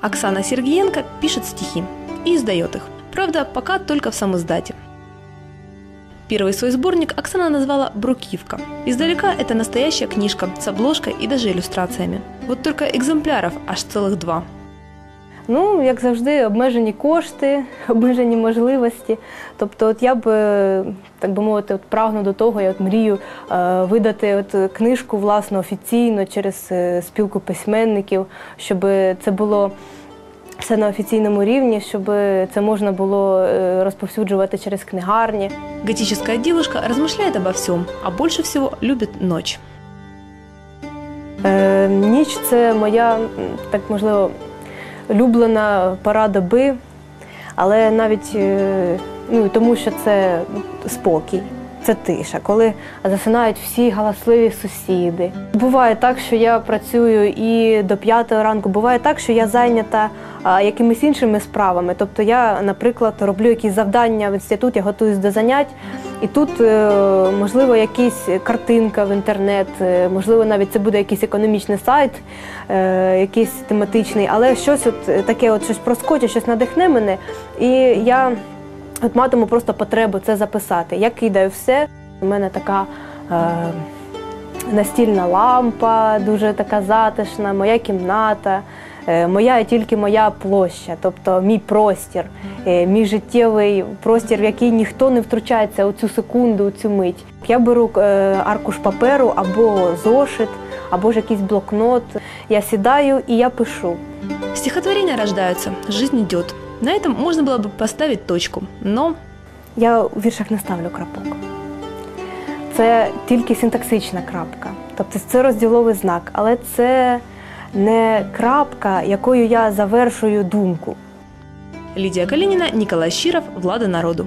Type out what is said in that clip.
Оксана Сергеенко пишет стихи и издает их. Правда, пока только в самоиздате. Первый свой сборник Оксана назвала «Брукивка». Издалека это настоящая книжка с обложкой и даже иллюстрациями. Вот только экземпляров аж целых два. Ну, як завжди, обмежені кошти, обмежені можливості. Тобто, от я б, е, так би мовити, от прагну до того, я от мрію е, видати от книжку власне офіційно через е, спілку письменників, щоб це було все на офіційному рівні, щоб це можна було е, розповсюджувати через книгарні. Готическая девушка размышляет обо всем, а больше всего любит ночь. Е, ніч це моя, так можливо, улюблена пора доби, але навіть е, ну, тому, що це спокій, це тиша, коли засинають всі галасливі сусіди. Буває так, що я працюю і до п'ятої ранку, буває так, що я зайнята якимись іншими справами. Тобто я, наприклад, роблю якісь завдання в інституті, готуюсь до занять. І тут, е, можливо, якась картинка в інтернет, е, можливо, навіть це буде якийсь економічний сайт, е, якийсь тематичний, але щось от таке, от щось проскочить, щось надихне мене, і я от матиму просто потребу це записати. Я кидаю все. У мене така е, настільна лампа, дуже така затишна, моя кімната. е, Моя і тільки моя площа, тобто мій простір, е, мій життєвий простір, в який ніхто не втручається у цю секунду, у цю мить. Я беру е, аркуш паперу або зошит, або ж якийсь блокнот. Я сідаю і я пишу. Стихотворения рождаются, жизнь идет. На этом можно было бы поставить точку, но Я у віршах не ставлю крапок. Це тільки синтаксична крапка. Тобто це розділовий знак, але це не крапка, якою я завершую думку. Лідія Калініна, Ніколай Щиров, Влада народу.